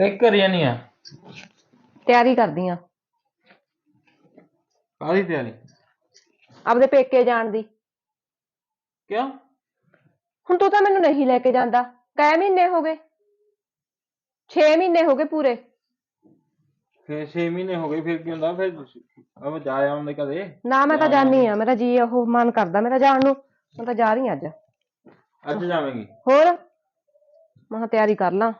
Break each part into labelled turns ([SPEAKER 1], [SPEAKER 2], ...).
[SPEAKER 1] ਤੇ ਕਰੀ ਨਹੀਂ ਆ।
[SPEAKER 2] ਤਿਆਰੀ ਕਰਦੀ ਆ।
[SPEAKER 1] ਕਾਹਦੀ ਤਿਆਰੀ?
[SPEAKER 2] ਆਪਦੇ ਪੇਕੇ ਜਾਣ ਦੀ।
[SPEAKER 1] ਕਿਉਂ?
[SPEAKER 2] ਹੁਣ ਤੂੰ ਤਾਂ ਮੈਨੂੰ ਨਹੀਂ ਲੈ ਕੇ ਜਾਂਦਾ। ਕੈ ਮਹੀਨੇ ਹੋ ਗਏ। 6 ਮਹੀਨੇ ਹੋ ਗਏ ਪੂਰੇ।
[SPEAKER 1] ਫਿਰ 6 ਮਹੀਨੇ ਹੋ ਗਏ ਫਿਰ ਕੀ ਹੁੰਦਾ? ਫਿਰ ਅਬ ਜਾ ਆਉਂਦੇ ਕਦੇ?
[SPEAKER 2] ਨਾ ਮੈਂ ਤਾਂ ਜਾਣੀ ਆ। ਮੇਰਾ ਜੀ ਉਹ ਮਨ ਕਰਦਾ ਮੇਰਾ ਜਾਣ ਨੂੰ। ਮੈਂ ਤਾਂ ਜਾ ਰਹੀ ਹਾਂ ਅੱਜ।
[SPEAKER 1] ਅੱਜ ਜਾਵੇਂਗੀ।
[SPEAKER 2] ਹੋਰ? ਮੈਂ ਕਿਹਾ ਤਿਆਰੀ ਕਰ ਲਾਂ।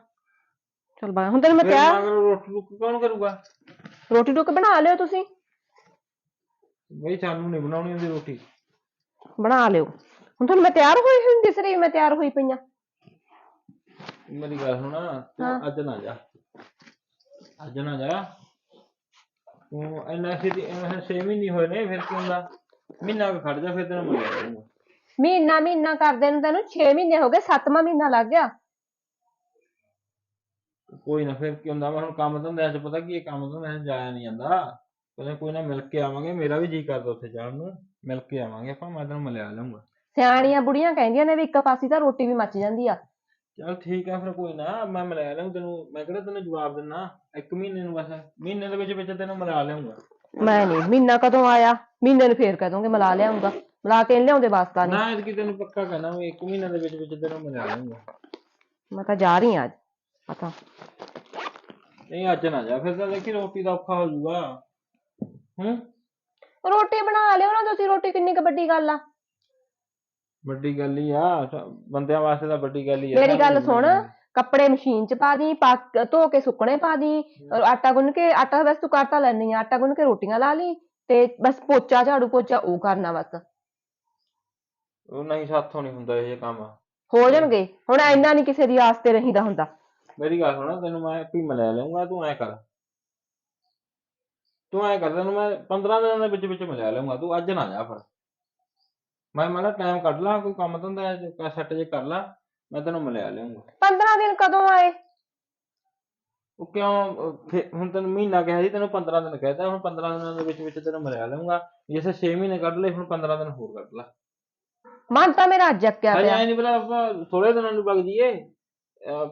[SPEAKER 2] ਚਲ ਬਾਈ ਹੁਣ ਤੈਨੂੰ ਮੈਂ
[SPEAKER 1] ਫਿਰ
[SPEAKER 2] ਤਿਆਰ
[SPEAKER 1] ਮਗਰ ਰੋਟੀ ਰੁਕ ਕੌਣ ਕਰੂਗਾ?
[SPEAKER 2] ਰੋਟੀ ਟੁੱਕ ਬਣਾ ਲਿਓ ਤੁਸੀਂ।
[SPEAKER 1] ਬਈ ਸਾਨੂੰ ਨਹੀਂ ਬਣਾਉਣੀ ਹੁੰਦੀ ਰੋਟੀ।
[SPEAKER 2] ਬਣਾ ਲਿਓ। ਹੁਣ ਤੁਹਾਨੂੰ ਮੈਂ ਤਿਆਰ ਹੋਈ ਹੋਈ ਦਿਸ ਰਹੀ ਮੈਂ ਤਿਆਰ ਹੋਈ ਪਈਆਂ
[SPEAKER 1] ਮੇਰੀ ਗੱਲ ਸੁਣ ਤੂੰ ਅੱਜ ਨਾ ਜਾ। ਅੱਜ ਨਾ ਜਾ। ਤੂੰ ਇੰਨਾ ਛੇਤੀ 6 ਮਹੀਨੇ ਹੋਏ ਨੇ ਫਿਰ ਕੀ ਹੁੰਦਾ? ਮਹੀਨਾ ਕੁ ਖੜ ਜਾ ਫਿਰ ਤੈਨੂੰ ਮਿਲ ਜਾਊਗਾ।
[SPEAKER 2] ਮਹੀਨਾ ਮਹੀਨਾ ਕਰਦੇ ਨੂੰ ਤੈਨੂੰ 6 ਮਹੀਨੇ ਹੋ ਗਏ 7ਵਾਂ ਮਹੀਨਾ ਲੱਗ ਗਿਆ।
[SPEAKER 1] ਕੋਈ ਨਾ ਫਿਰ ਕੀ ਹੁੰਦਾ ਮੈਂ ਹੁਣ ਕੰਮ ਧੰਦਿਆਂ 'ਚ ਪਤਾ ਕੀ ਇਹ ਕੰਮ ਧੰਦਿਆਂ 'ਚ ਜਾਇਆ ਨਹੀਂ ਜਾਂਦਾ। ਕਹਿੰਦੇ ਕੋਈ ਨਾ ਮਿਲ ਕੇ ਆਵਾਂਗੇ ਮੇਰਾ ਵੀ ਜੀ ਕਰਦਾ ਉੱਥੇ ਜਾਣ ਨੂੰ ਮਿਲ ਕੇ ਆਵਾਂਗੇ ਆਪਾਂ ਮੈਂ ਤੈਨੂੰ ਮਿਲਿਆ ਲਵਾਂਗਾ
[SPEAKER 2] ਸਿਆਣੀਆਂ ਬੁੜੀਆਂ ਕਹਿੰਦੀਆਂ ਨੇ ਵੀ ਇੱਕ ਪਾਸੇ ਤਾਂ ਰੋਟੀ ਵੀ ਮੱਚ ਜਾਂਦੀ ਆ।
[SPEAKER 1] ਚਲ ਠੀਕ ਆ ਫਿਰ ਕੋਈ ਨਾ ਮੈਂ ਮਿਲਿਆ ਲਵਾਂ ਤੈਨੂੰ ਮੈਂ ਕਿਹੜਾ ਤੈਨੂੰ ਜਵਾਬ ਦਿੰਨਾ ਇੱਕ ਮਹੀਨੇ ਨੂੰ ਬਸ ਮਹੀਨੇ ਦੇ ਵਿੱਚ ਵਿੱਚ ਤੈਨੂੰ ਮਿਲਾ ਲਿਆਉਂਗਾ
[SPEAKER 2] ਮੈਂ ਨਹੀਂ ਮਹੀਨਾ ਕਦੋਂ ਆਇਆ? ਮਹੀਨੇ ਨੂੰ ਫੇਰ ਕਹਿ ਦੋਗੇ ਮਿਲਾ ਲਿਆਉਂਗਾ ਮਿਲਾ ਕੇ ਨੀ ਲਿਆਉਂਦੇ ਵਾਸਤਾ ਨਹੀਂ
[SPEAKER 1] ਨਾ ਇਤਕੀ ਤੈਨੂੰ ਪੱਕਾ ਕਹਿਣਾ ਵੀ ਇੱਕ ਮਹੀਨੇ ਦੇ ਵਿੱਚ ਵਿੱਚ ਤੈਨੂੰ ਮਿਲਾ ਲਵਾਂਗਾ
[SPEAKER 2] ਮੈਂ ਤਾਂ ਜਾ ਰਹੀ ਅੱਜ। ਪਤਾ
[SPEAKER 1] ਨਹੀਂ ਅੱਜ ਨਾ ਜਾ ਫਿਰ ਤਾਂ ਦੇਖੀ ਰੋਟੀ ਦਾ ਔਖਾ ਹੋ ਜਾਊਗਾ। ਹੂੰ?
[SPEAKER 2] ਰੋਟੀ ਬਣਾ ਲਿਓ ਨਾ ਤੁਸੀਂ ਰੋਟੀ ਕਿੰਨੀ ਕੁ ਵੱਡੀ ਗੱਲ ਆ।
[SPEAKER 1] ਵੱਡੀ ਗੱਲ ਹੀ ਆ ਸ- ਬੰਦਿਆਂ ਵਾਸਤੇ ਤਾਂ ਵੱਡੀ ਗੱਲ ਹੀ ਆ।
[SPEAKER 2] ਮੇਰੀ ਗੱਲ ਸੁਣ। ਕੱਪੜੇ ਮਸ਼ੀਨ 'ਚ ਪਾ ਦੀ ਪਾ ਧੋ ਕੇ ਸੁੱਕਣੇ ਪਾ ਦੀ ਔਰ ਆਟਾ ਗੁੰਨ ਕੇ ਆਟਾ ਬਸ ਤੂੰ ਕਰਤਾ ਲੈਣੀ ਆ ਆਟਾ ਗੁੰਨ ਕੇ ਰੋਟੀਆਂ ਲਾ ਲਈ ਤੇ ਬਸ ਪੋਚਾ ਝਾੜੂ ਪੋਚਾ ਉਹ ਕਰਨਾ ਬਸ।
[SPEAKER 1] ਉਹ ਨਹੀਂ ਸਾਥੋਂ ਨਹੀਂ ਹੁੰਦਾ ਇਹ ਕੰਮ।
[SPEAKER 2] ਹੋ ਜਾਣਗੇ ਹੁਣ ਇੰਨਾ ਨਹੀਂ ਕਿਸੇ ਦੀ ਆਸ ਤੇ ਰਹੀਦਾ ਹੁੰਦਾ।
[SPEAKER 1] ਮੇਰੀ ਗੱਲ ਸੁਣ ਤੈਨੂੰ ਮੈਂ ਵੀ ਮਿਲਾ ਲਵਾਂਗਾ ਤੂੰ ਐ ਕਰ। ਤੂੰ ਐ ਕਰ ਤੈਨੂੰ ਮੈਂ 15 ਦਿਨਾਂ ਦੇ ਵਿੱਚ ਵਿੱਚ ਮਿਲਾ ਲਵਾਂਗਾ ਤੂੰ ਅੱਜ ਨਾ ਜਾ ਫਿਰ। ਮੈਂ ਮਾੜਾ ਟਾਈਮ ਕੱਢ ਲਾਂ ਕੋਈ ਕੰਮ ਧੰਦਾ ਸੈੱਟ ਜੇ ਕਰ ਲਾਂ ਮੈਂ ਤੈਨੂੰ ਮਿਲਾ ਲਿਆਉਂਗਾ
[SPEAKER 2] 15 ਦਿਨ ਕਦੋਂ ਆਏ?
[SPEAKER 1] ਉਹ ਕਿਉਂ ਫਿਰ ਹੁਣ ਤੈਨੂੰ ਮਹੀਨਾ ਕਿਹਾ ਸੀ ਤੈਨੂੰ 15 ਦਿਨ ਕਹਿਤਾ ਹੁਣ 15 ਦਿਨਾਂ ਦੇ ਵਿੱਚ ਵਿੱਚ ਤੈਨੂੰ ਮਿਲਾ ਲਵਾਂਗਾ ਜਿਵੇਂ 6 ਮਹੀਨੇ ਕੱਢ ਲਏ ਹੁਣ 15 ਦਿਨ ਹੋਰ ਕੱਢ ਲਾ।
[SPEAKER 2] ਮਨ ਤਾਂ ਮੇਰਾ ਅੱਜ ਅੱਕਿਆ
[SPEAKER 1] ਹਜੇ
[SPEAKER 2] ਪਿਆ।
[SPEAKER 1] ਐ ਨਹੀਂ ਆਪਾਂ ਥੋੜੇ ਦਿਨਾਂ ਨੂੰ ਵਗ ਜੀਏ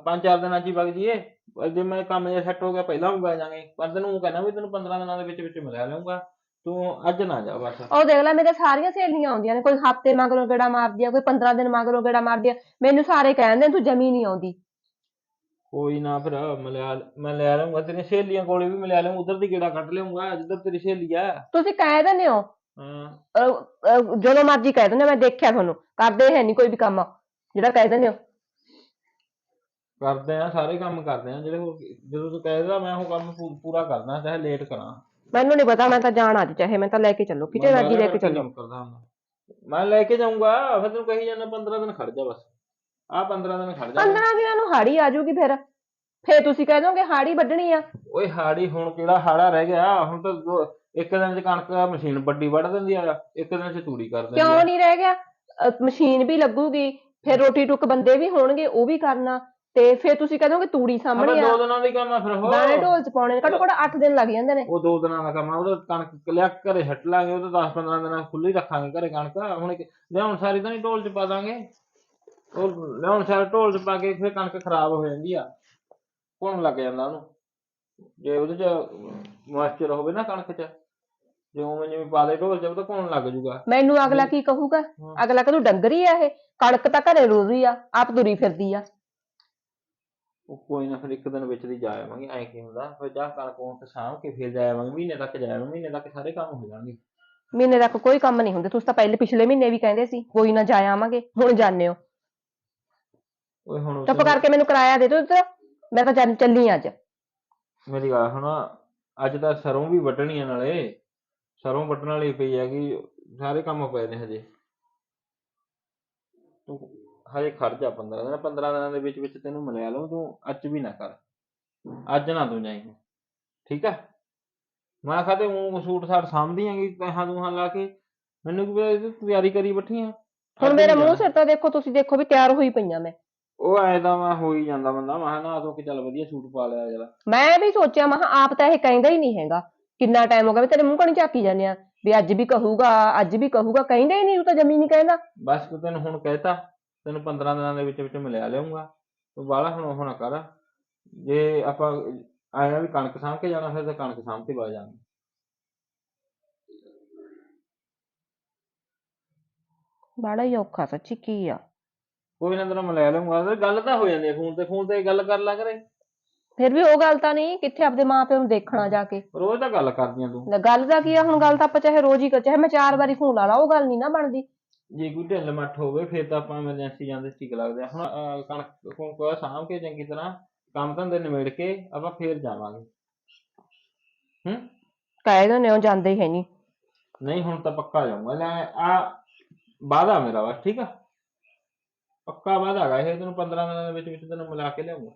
[SPEAKER 1] ਪੰਜ ਚਾਰ ਦਿਨਾਂ 'ਚ ਹੀ ਵਗ ਜੀਏ ਪਰ ਜੇ ਮੈਂ ਕੰਮ ਜੇ ਸੈੱਟ ਹੋ ਗਿਆ ਪਹਿਲਾਂ ਵੀ ਵਗ ਜਾਾਂਗੇ। ਪਰ ਤੈਨੂੰ ਉਹ ਕਹਿਣਾ ਵੀ ਤੈਨੂੰ 15 ਦਿਨਾਂ ਦੇ ਵਿੱਚ ਵਿੱਚ ਮਿਲਾ ਲਵਾਂਗਾ ਤੂੰ ਅੱਜ ਨਾ ਜਾ ਬਸ।
[SPEAKER 2] ਉਹ ਦੇਖ ਲੈ ਮੇਰੇ ਸਾਰੀਆਂ ਸਹੇਲੀਆਂ ਆਉਂਦੀਆਂ ਨੇ। ਕੋਈ ਹਫ਼ਤੇ ਮਗਰੋਂ ਗੇੜਾ ਮਾਰਦੀ ਆ ਕੋਈ 15 ਦਿਨ ਮਗਰੋਂ ਗੇੜਾ ਮਾਰਦੀ ਆ। ਮੈਨੂੰ ਸਾਰੇ ਕਹਿੰਦੇ ਤੂੰ ਜਮੀ ਨਹੀਂ ਆਉਂਦੀ।
[SPEAKER 1] ਕੋਈ ਨਾ ਫਿਰ ਮੈਂ ਲੈ ਲਵਾਂਗਾ ਤੇਰੀਆਂ ਸਹੇਲੀਆਂ ਕੋਲੇ ਵੀ ਮਿਲਿਆ ਲਵਾਂਗਾ ਉਧਰ ਦੀ ਗੇੜਾ ਕੱਢ ਲਿਆਉਂਗਾ ਜਿੱਧਰ ਤੇਰੀ ਸਹੇਲੀ ਆ।
[SPEAKER 2] ਤੁਸੀਂ ਕਹਿ ਦਿੰਦੇ ਹੋ।
[SPEAKER 1] ਹਾਂ।
[SPEAKER 2] ਜਦੋਂ ਮਰਜ਼ੀ ਕਹਿ ਦਿੰਦੇ ਮੈਂ ਦੇਖਿਆ ਤੁਹਾਨੂੰ। ਕਰਦੇ ਹੈ ਨਹੀਂ ਕੋਈ ਵੀ ਕੰਮ। ਜਿਹੜਾ ਕਹਿ ਦਿੰਦੇ ਹੋ।
[SPEAKER 1] ਕਰਦੇ ਆ ਸਾਰੇ ਕੰਮ ਕਰਦੇ ਆ ਜਿਹੜੇ ਉਹ- ਜਦੋਂ ਤੂੰ ਕਹਿਦਾ ਮੈਂ ਉਹ ਕੰਮ ਪੂ- ਪੂਰਾ ਕਰਦਾ ਚਾਹੇ ਲੇਟ ਕਰਾਂ।
[SPEAKER 2] ਮੈਨੂੰ ਨਹੀਂ ਪਤਾ ਮੈਂ ਤਾਂ ਜਾਣ ਅੱਜ ਚਾਹੇ ਮੈਂ ਤਾਂ ਲੈ ਕੇ ਚੱਲੋ ਕਿਤੇ ਮਰਜ਼ੀ ਲੈ ਕੇ ਚੱਲੋ।
[SPEAKER 1] ਕੰਮ ਕਰਦਾ ਹੁੰਦਾ। ਮੈਂ ਲੈ ਕੇ ਜਾਊਂਗਾ ਫਿਰ ਤੈਨੂੰ ਕਹੀ ਜਾਂਦਾ 15 ਦਿਨ ਖੜ ਜਾ ਬਸ। ਆ 15 ਦਿਨ ਖੜ ਜਾ।
[SPEAKER 2] 15 ਦਿਨਾਂ ਨੂੰ ਹਾੜੀ ਆ ਜਾਊਗੀ ਫਿਰ। ਫਿਰ ਤੁਸੀਂ ਕਹਿ ਦੋਗੇ ਹਾੜੀ ਵੱਢਣੀ ਆ।
[SPEAKER 1] ਓਏ ਹਾੜੀ ਹੁਣ ਕਿਹੜਾ ਹਾੜਾ ਰਹਿ ਗਿਆ? ਹੁਣ ਤਾਂ ਦੋ- ਇੱਕ ਦਿਨ ਚ ਕਣਕ ਮਸ਼ੀਨ ਵੱਡੀ ਵੱਢ ਦਿੰਦੀ ਆ ਇੱਕ ਦਿਨ ਚ ਤੂੜੀ ਕਰ ਦਿੰਦੀ
[SPEAKER 2] ਕਿਉਂ ਨਹੀਂ ਰਹਿ ਗਿਆ? ਅਹ, ਮਸ਼ੀਨ ਵੀ ਲੱਗੂਗੀ ਫਿਰ ਰੋਟੀ ਟੁੱਕ ਬੰਦੇ ਵੀ ਹੋਣਗੇ ਉਹ ਵੀ ਕਰਨਾ। ਤੇ ਫਿਰ ਤੁਸੀਂ ਕਹਿ ਦੋਗੇ ਤੂੜੀ ਸਾਹਮਣੇ
[SPEAKER 1] ਅਬੇ
[SPEAKER 2] ਆ।
[SPEAKER 1] ਦੋ ਦਿਨਾਂ ਦੀ ਕੰਮ ਆ ਫਿਰ ਉਹ
[SPEAKER 2] ਦਾਣੇ ਢੋਲ ਚ ਪਾਉਣੇ ਨੇ। ਘੱਟੋ ਘੱਟ 8 ਦਿਨ ਲੱਗ ਜਾਂਦੇ ਨੇ।
[SPEAKER 1] ਉਹ ਦੋ ਦਿਨਾਂ ਦਾ ਕੰਮ ਆ ਉਹਦਾ ਕਣਕ ਲਿਆ ਕੇ ਘਰੇ ਛੱਟ ਲਾਂਗੇ ਉਹ ਤਾਂ 10 15 ਦਿਨਾਂ ਖੁੱਲੀ ਰੱਖਾਂਗੇ ਘਰੇ ਕਣਕ। ਹੁਣ ਇੱਕ- ਲਿਆਉਣ ਸਾਰੀ ਤਾਂ ਨਹੀਂ ਢੋਲ ਚ ਪਾ ਦਾਂਗੇ। ਉਹ ਲਿਆਉਣ ਸਾਰੀ ਢੋਲ ਚ ਪਾ ਕੇ ਫਿਰ ਕਣਕ ਖਰਾਬ ਹੋ ਜਾਂਦੀ ਆ। ਘੁਣ ਲੱਗ ਜਾਂਦਾ ਉਹਨੂੰ। ਜੇ ਉਹਦੇ ਚ ਮੋਇਸਚਰ ਹੋਵੇ ਨਾ ਕਣਕ ਚ ਜੇ ਉਵੇਂ ਜਿਵੇਂ ਪਾ ਦੇ ਢੋਲ ਚ ਉਹ ਤਾਂ ਘੁਣ ਲੱਗ ਜੂਗਾ।
[SPEAKER 2] ਮੈਨੂੰ ਅਗਲਾ ਕੀ ਕਹੂਗਾ? ਅਗਲਾ ਕਹੂ ਡੰਗਰੀ ਆ ਇਹ। ਕਣਕ ਤਾਂ ਘਰੇ ਰੋਜ਼ੀ ਆ ਆਪ ਤੁਰੀ ਫਿਰਦੀ ਆ।
[SPEAKER 1] ਉਹ ਕੋਈ ਨਾ ਫਿਰ ਇੱਕ ਦਿਨ ਵਿੱਚ ਦੀ ਜਾ ਆਵਾਂਗੇ ਐਂ ਕੀ ਹੁੰਦਾ ਫਿਰ ਜਾ ਕਣਕ ਉਹ ਸਾਂਭ ਕੇ ਫਿਰ ਜਾ ਆਵਾਂਗੇ ਮਹੀਨੇ ਤੱਕ ਜਾ ਆਵਾਂਗੇ ਮਹੀਨੇ ਤੱਕ ਸਾਰੇ ਕੰਮ ਹੋ ਜਾਣਗੇ।
[SPEAKER 2] ਮਹੀਨੇ ਤੱਕ ਕੋਈ ਕੰਮ ਨਹੀਂ ਹੁੰਦੇ ਤੁਸੀਂ ਤਾਂ ਪਹਿਲੇ ਪਿਛਲੇ ਮਹੀਨੇ ਵੀ ਕਹਿੰਦੇ ਸੀ ਕੋਈ ਨਾ ਜਾ ਆਵਾਂਗੇ ਹੁਣ ਜਾਣੇ ਹੋ।
[SPEAKER 1] ਓਏ ਹੁਣ
[SPEAKER 2] ਚੁੱਪ ਕਰਕੇ ਮੈਨੂੰ ਕਿਰਾਇਆ ਦੇ ਦਿਓ ਤੇ ਮੈਂ ਤਾਂ ਚੱਲ- ਚੱਲੀ ਅੱਜ।
[SPEAKER 1] ਮੇਰੀ ਗੱਲ ਸੁਣ ਅੱਜ ਤਾਂ ਸਰੋਂ ਵੀ ਵੱਢਣੀ ਆ ਨਾਲੇ ਸਰੋਂ ਵੱਢਣ ਵਾਲੀ ਪਈ ਹੈਗੀ ਸਾਰੇ ਕੰਮ ਪਏ ਨੇ ਹਜੇ। ਤੂੰ ਹਜੇ ਜਾ 15 ਦਿਨ 15 ਦਿਨਾਂ ਦੇ ਵਿੱਚ ਵਿੱਚ ਤੈਨੂੰ ਮਿਲਿਆ ਲਵਾਂ ਤੂੰ ਅੱਜ ਵੀ ਨਾ ਕਰ। ਅੱਜ ਨਾ ਤੂੰ ਜਾਈਂ। ਠੀਕ ਆ? ਮੈਂ ਖਾਤੇ ਉਹ ਸੂਟ ਸਾਟ ਸਾਂਭਦੀ ਆਂਗੀ ਪੈਸਾ ਦੂਹਾਂ ਲਾ ਕੇ ਮੈਨੂੰ ਕੀ ਪਤਾ ਤੂੰ ਤਿਆਰੀ ਕਰੀ ਬੈਠੀ ਆ?
[SPEAKER 2] ਹੁਣ ਮੇਰਾ ਮੂੰਹ ਸਿਰ ਤਾਂ ਦੇਖੋ ਤੁਸੀਂ ਦੇਖੋ ਵੀ ਤਿਆਰ ਹੋਈ ਪਈਆਂ ਮੈਂ।
[SPEAKER 1] ਉਹ ਐ ਤਾਂ ਮੈਂ ਹੋ ਹੀ ਜਾਂਦਾ ਬੰਦਾ ਮੈਂ ਨਾ ਤੂੰ ਕਿ ਚੱਲ ਵਧੀਆ ਸੂਟ ਪਾ ਲਿਆ ਜਰਾ।
[SPEAKER 2] ਮੈਂ ਵੀ ਸੋਚਿਆ ਮੈਂ ਆਪ ਤਾਂ ਇਹ ਕਹਿੰਦਾ ਹੀ ਨਹੀਂ ਹੈਗਾ। ਕਿੰਨਾ ਟਾਈਮ ਹੋ ਗਿਆ ਵੀ ਤੇਰੇ ਮੂੰਹ ਕਣੀ ਝਾਕੀ ਜਾਂਦੇ ਆ। ਵੀ ਅੱਜ ਵੀ ਕਹੂਗਾ ਅੱਜ ਵੀ ਕਹੂਗਾ ਕਹਿੰਦਾ ਹੀ ਨਹੀਂ ਤੂੰ ਤਾਂ ਜਮੀ ਨਹੀਂ ਕਹਿੰਦਾ।
[SPEAKER 1] ਬਸ ਤੈਨੂੰ ਹੁਣ ਕਹਿਤਾ। ਤੈਨੂੰ 15 ਦਿਨਾਂ ਦੇ ਵਿੱਚ ਵਿੱਚ ਮਿਲਿਆ ਲਿਆਉਂਗਾ ਤੂੰ ਬਾਹਲਾ ਹੁਣ ਉਹ ਨਾ ਕਰ। ਜੇ ਆਪਾਂ ਆਇਆ ਵੀ ਕਣਕ ਸਾਂਭ ਕੇ ਜਾਣਾ ਫਿਰ ਤਾਂ ਕਣਕ ਸਾਂਭ ਕੇ ਬਾ ਜਾਣਾ।
[SPEAKER 2] ਬੜਾ ਹੀ ਔਖਾ ਸੱਚੀ ਕੀ ਆ?
[SPEAKER 1] ਕੋਈ ਨਾ ਤੈਨੂੰ ਮੈਂ ਲੈ ਲਊਂਗਾ ਤੇ ਗੱਲ ਤਾਂ ਹੋ ਜਾਂਦੀ ਫੋਨ ਤੇ। ਫੋਨ ਤੇ ਗੱਲ ਕਰ ਲਿਆ ਕਰੇ।
[SPEAKER 2] ਫਿਰ ਵੀ ਉਹ ਗੱਲ ਤਾਂ ਨਹੀਂ ਕਿੱਥੇ ਆਪਦੇ ਮਾਪਿਆਂ ਨੂੰ ਦੇਖਣਾ ਜਾ ਕੇ?
[SPEAKER 1] ਰੋਜ਼ ਤਾਂ ਗੱਲ ਕਰਦੀਆਂ ਤੂੰ।
[SPEAKER 2] ਲੈ ਗੱਲ ਦਾ ਕੀ ਆ? ਹੁਣ ਗੱਲ ਤਾਂ ਆਪਾਂ ਚਾਹੇ ਰੋਜ਼ ਹੀ ਕਰ ਚਾਹੇ ਮੈਂ ਚਾਰ ਵਾਰੀ ਫੋਨ ਲਾ ਲਾ ਉਹ ਗੱਲ ਨਹੀਂ ਨਾ ਬਣਦੀ।
[SPEAKER 1] ਜੇ ਕੋਈ ਢਿੱਲ ਮੱਠ ਹੋਵੇ ਫਿਰ ਤਾਂ ਆਪਾਂ ਐਮਰਜੈਂਸੀ ਜਾਂਦੇ ਠੀਕ ਲੱਗਦੇ ਆ। ਹੁਣ ਅਹ, ਕਣਕ ਕੋਲ ਸਾਂਭ ਕੇ ਚੰਗੀ ਤਰ੍ਹਾਂ ਕੰਮ ਧੰਦੇ ਨਿਬੇੜ ਕੇ ਆਪਾਂ ਫੇਰ ਜਾਵਾਂਗੇ। ਹੂੰ?
[SPEAKER 2] ਕਹਿ ਦਿੰਦੇ ਹੋ ਜਾਂਦੇ ਹੀ ਹੈ ਨਹੀਂ।
[SPEAKER 1] ਨਹੀਂ ਹੁਣ ਤਾਂ ਪੱਕਾ ਜਾਊਂਗਾ। ਲੈ ਆ ਵਾਦਾ ਮੇਰਾ ਵਾ ਠੀਕ ਆ? ਪੱਕਾ ਵਾਦਾ ਹੈਗਾ ਇਹ ਤੈਨੂੰ 15 ਦਿਨਾਂ ਦੇ ਵਿੱਚ ਵਿੱਚ ਤੈਨੂੰ ਮਿਲਾ ਕੇ ਲਿਆਉਂਗਾ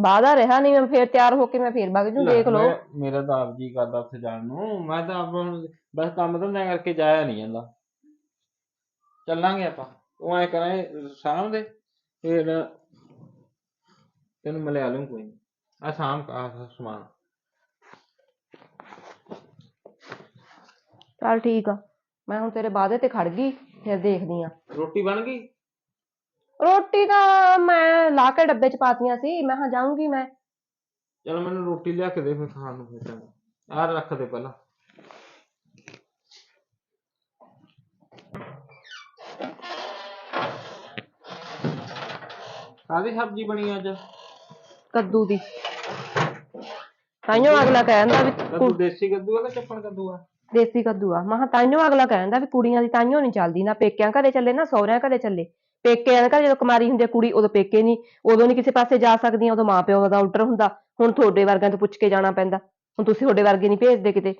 [SPEAKER 2] ਵਾਦਾ ਰਿਹਾ ਨਹੀਂ ਮੈਂ ਫੇਰ ਤਿਆਰ ਹੋ ਕੇ ਮੈਂ ਫੇਰ ਵਗ ਜੂ ਦੇਖ ਲਓ।
[SPEAKER 1] ਮੈਂ- ਮੇਰਾ ਤਾਂ ਆਪ ਜੀ ਕਰਦਾ ਉੱਥੇ ਜਾਣ ਨੂੰ। ਮੈਂ ਤਾਂ ਆਪ ਹੁਣ ਬਸ ਕੰਮ ਧੰਦਾ ਕਰਕੇ ਜਾਇਆ ਨਹੀਂ ਜਾਂਦਾ। ਚੱਲਾਂਗੇ ਆਪਾਂ। ਉਹ ਐ ਕਰਾਂਗੇ ਸ਼ਾਮ ਦੇ ਫਿਰ ਤੈਨੂੰ ਮਿਲਿਆ ਲੂੰ ਕੋਈ ਆ ਸ਼ਾਮ ਕਾ ਸਮਾਨ।
[SPEAKER 2] ਚੱਲ ਠੀਕ ਆ। ਮੈਂ ਹੁਣ ਤੇਰੇ ਵਾਅਦੇ ਤੇ ਖੜ ਗਈ ਫਿਰ ਦੇਖਦੀ ਆ।
[SPEAKER 1] ਰੋਟੀ ਬਣ ਗਈ?
[SPEAKER 2] ਰੋਟੀ ਤਾਂ ਮੈਂ ਲਾ ਕੇ ਡੱਬੇ ਚ ਪਾਤੀਆਂ ਸੀ ਮੈਂ ਹਾਂ ਜਾਊਂਗੀ ਮੈਂ।
[SPEAKER 1] ਚਲ ਮੈਨੂੰ ਰੋਟੀ ਲਿਆ ਕੇ ਦੇ ਫਿਰ ਖਾਣ ਨੂੰ ਫਿਰ ਆਹ ਰੱਖ ਦੇ ਪਹਿਲਾਂ। ਕਾਹਦੀ ਸਬਜ਼ੀ ਬਣੀ ਅੱਜ?
[SPEAKER 2] ਕੱਦੂ ਦੀ। ਤਾਈਓ ਅਗਲਾ ਕਹਿੰਦਾ ਵੀ
[SPEAKER 1] ਕੱਦੂ ਦੇਸੀ ਕੱਦੂ ਆ ਕਿ ਚੱਪਣ ਕੱਦੂ ਆ?
[SPEAKER 2] ਦੇਸੀ ਕੱਦੂ ਆ। ਮੈਂ ਤਾਈਓ ਅਗਲਾ ਕਹਿੰਦਾ ਵੀ ਕੁੜੀਆਂ ਦੀ ਤਾਈਓ ਨਹੀਂ ਚੱਲਦੀ। ਨਾ ਪੇਕਿਆਂ ਘਰੇ ਚੱਲੇ ਨਾ ਸਹੁਰਿਆਂ ਘਰੇ ਚੱਲੇ। ਪੇਕਿਆਂ ਦੇ ਘਰ ਜਦੋਂ ਕੁਮਾਰੀ ਹੁੰਦੀ ਆ ਕੁੜੀ ਉਦੋਂ ਪੇਕੇ ਨਹੀਂ ਉਦੋਂ ਨਹੀਂ ਕਿਸੇ ਪਾਸੇ ਜਾ ਸਕਦੀਆਂ ਉਦੋਂ ਮਾਂ ਪਿਓ ਦਾ ਆਰਡਰ ਹੁੰਦਾ। ਹੁਣ ਤੁਹਾਡੇ ਵਰਗਿਆਂ ਤੋਂ ਪੁੱਛ ਕੇ ਜਾਣਾ ਪੈਂਦਾ। ਹੁਣ ਤੁਸੀਂ ਤੁਹਾਡੇ ਵਰਗੇ ਨਹੀਂ ਭੇਜਦੇ ਕਿਤੇ।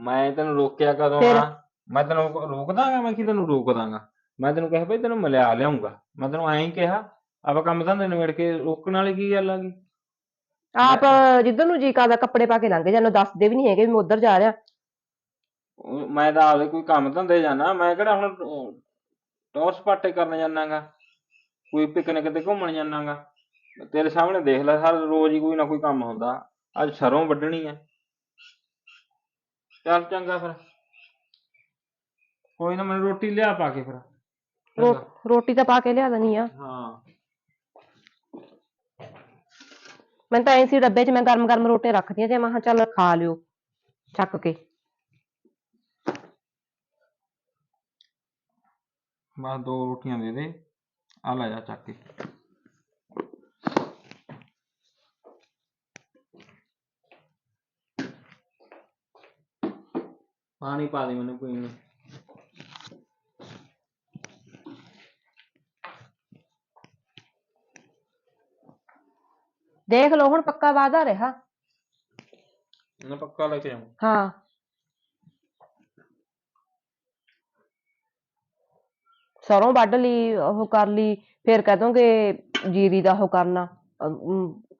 [SPEAKER 1] ਮੈਂ ਤੈਨੂੰ ਰੋਕਿਆ ਕਦੋਂ
[SPEAKER 2] ਫਿਰ?
[SPEAKER 1] ਆ? ਮੈਂ ਤੈਨੂੰ ਰੋਕਦਾਗਾ ਮੈਂ ਕੀ ਤੈਨੂੰ ਰੋਕ ਦਾਂਗਾ ਮੈਂ ਤੈਨੂੰ ਕਿਹਾ ਬਈ ਤੈਨੂੰ ਮਿਲਿਆ ਲਿਆਉਂਗਾ ਮੈਂ ਤੈਨੂੰ ਐਂ ਹੀ ਕਿਹਾ ਆਪਾਂ ਕੰਮ ਧੰਦੇ ਨਿਬੇੜ ਕੇ ਰੋਕਣ ਵਾਲੀ ਕੀ ਗੱਲ ਆ ਗਈ?
[SPEAKER 2] ਆਪ ਜਿੱਧਰ ਨੂੰ ਜੀ ਕਰਦਾ ਕੱਪੜੇ ਪਾ ਕੇ ਲੰਘ ਜਾਂਦੇ ਦੱਸਦੇ ਵੀ ਨਹੀਂ ਹੈਗੇ ਵੀ ਮੈਂ ਉੱਧਰ ਜਾ ਰਿਹਾ।
[SPEAKER 1] ਉਹ- ਮੈਂ ਤਾਂ ਆਪਦੇ ਕੋਈ ਕੰਮ ਧੰਦੇ ਜਾਣਾ ਮੈਂ ਕਿਹੜਾ ਹੁਣ ਅਹ, ਟੌਰ ਸਪਾਟੇ ਕਰਨ ਜਾਣਾਗਾ ਕੋਈ ਪਿਕਨਿਕ ਤੇ ਘੁੰਮਣ ਜਾਣਾਗਾ। ਤੇਰੇ ਸਾਹਮਣੇ ਦੇਖ ਲੈ ਹਰ ਰੋਜ਼ ਹੀ ਕੋਈ ਨਾ ਕੋਈ ਕੰਮ ਹੁੰਦਾ। ਅੱਜ ਸਰੋਂ ਵੱਢਣੀ ਆ। ਚੱਲ ਚੰਗਾ ਫਿਰ। ਕੋਈ ਨਾ ਮੈਨੂੰ ਰੋਟੀ ਲਿਆ ਪਾ ਕੇ ਫਿਰ।
[SPEAKER 2] ਰੋ-
[SPEAKER 1] ਚੰਗਾ।
[SPEAKER 2] ਰੋਟੀ ਤਾਂ ਪਾ ਕੇ ਲਿਆ ਦੇਣੀ ਆ।
[SPEAKER 1] ਹਾਂ।
[SPEAKER 2] ਮੈਂ ਤਾਂ ਐਂ ਸੀ ਡੱਬੇ 'ਚ ਮੈਂ ਗਰਮ ਗਰਮ ਰੋਟੀਆਂ ਰੱਖਦੀਆਂ ਤੇ ਮੈਂ ਕਿਹਾ ਚੱਲ ਖਾ ਲਿਓ ਚੱਕ ਕੇ।
[SPEAKER 1] ਬਸ ਦੋ ਰੋਟੀਆਂ ਦੇ ਦੇ ਆ ਲੈ ਜਾ ਚੱਕ ਕੇ। ਪਾਣੀ ਪਾ ਦੇ ਮੈਨੂੰ ਪੀਣ ਨੂੰ।
[SPEAKER 2] ਦੇਖ ਲਓ ਹੁਣ ਪੱਕਾ ਵਾਅਦਾ ਰਿਹਾ।
[SPEAKER 1] ਨਾ ਪੱਕਾ ਲੈ ਕੇ ਆਉਂ
[SPEAKER 2] ਹਾਂ। ਸਰੋਂ ਵੱਢ ਲਈ ਉਹ ਕਰ ਲਈ ਫਿਰ ਕਹਿ ਦੋਗੇ ਜੀਰੀ ਦਾ ਉਹ ਕਰਨਾ।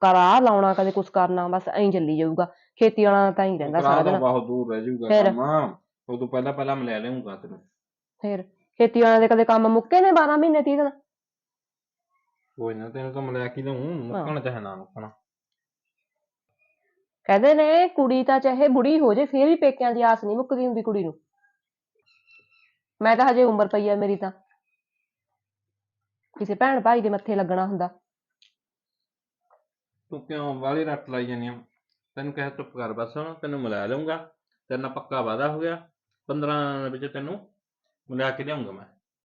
[SPEAKER 2] ਕਰਾ ਲਾਉਣਾ ਕਦੇ ਕੁਛ ਕਰਨਾ ਬਸ ਐਂ ਚੱਲੀ ਜਾਊਗਾ। ਖੇਤੀ ਵਾਲਾ ਤਾਂ ਹੀ ਰਹਿੰਦਾ ਸਾਰਾ ਦਿਨ।
[SPEAKER 1] ਬਹੁਤ ਦੂਰ ਰਹਿ ਜਾਊਗਾ
[SPEAKER 2] ਫਿਰ?
[SPEAKER 1] ਕੰਮ। ਉਹ ਤੋਂ ਪਹਿਲਾਂ ਪਹਿਲਾਂ ਮੈਂ ਲੈ ਲਿਆਉਂਗਾ ਤੈਨੂੰ।
[SPEAKER 2] ਫਿਰ? ਖੇਤੀ ਵਾਲਿਆਂ ਦੇ ਕਦੇ ਕੰਮ ਮੁੱਕੇ ਨੇ 12 ਮਹੀਨੇ 30 ਦਿਨ?
[SPEAKER 1] ਕੋਈ ਨਾ ਤੈਨੂੰ ਤਾਂ ਮੈਂ ਲੈ ਕੇ ਦਊਂ ਮੁੱਕਣ ਚਾਹੇ ਨਾ ਮੁੱਕਣ
[SPEAKER 2] ਕਹਿੰਦੇ ਨੇ ਕੁੜੀ ਤਾਂ ਚਾਹੇ ਬੁੜੀ ਹੋ ਜੇ ਫੇਰ ਵੀ ਪੇਕਿਆਂ ਦੀ ਆਸ ਨਹੀਂ ਮੁੱਕਦੀ ਹੁੰਦੀ ਕੁੜੀ ਨੂੰ। ਮੈਂ ਤਾਂ ਹਜੇ ਉਮਰ ਪਈ ਆ ਮੇਰੀ ਤਾਂ। ਕਿਸੇ ਭੈਣ ਭਾਈ ਦੇ ਮੱਥੇ ਲੱਗਣਾ ਹੁੰਦਾ।
[SPEAKER 1] ਤੂੰ ਕਿਉਂ ਵਾਲੀ ਰੱਟ ਲਾਈ ਜਾਂਦੀ ਆ? ਤੈਨੂੰ ਕਹਿ ਚੁੱਪ ਕਰ ਬਸ ਹੁਣ ਤੈਨੂੰ ਮਿਲਾ ਲਊਂਗਾ। ਤੇਰੇ ਨਾਲ ਪੱਕਾ ਵਾਦਾ ਹੋ ਗਿਆ। 15 ਦਿਨਾਂ ਵਿੱਚ ਤੈਨੂੰ ਮਿਲਾ ਕੇ ਲਿਆਉਂਗਾ ਮੈਂ।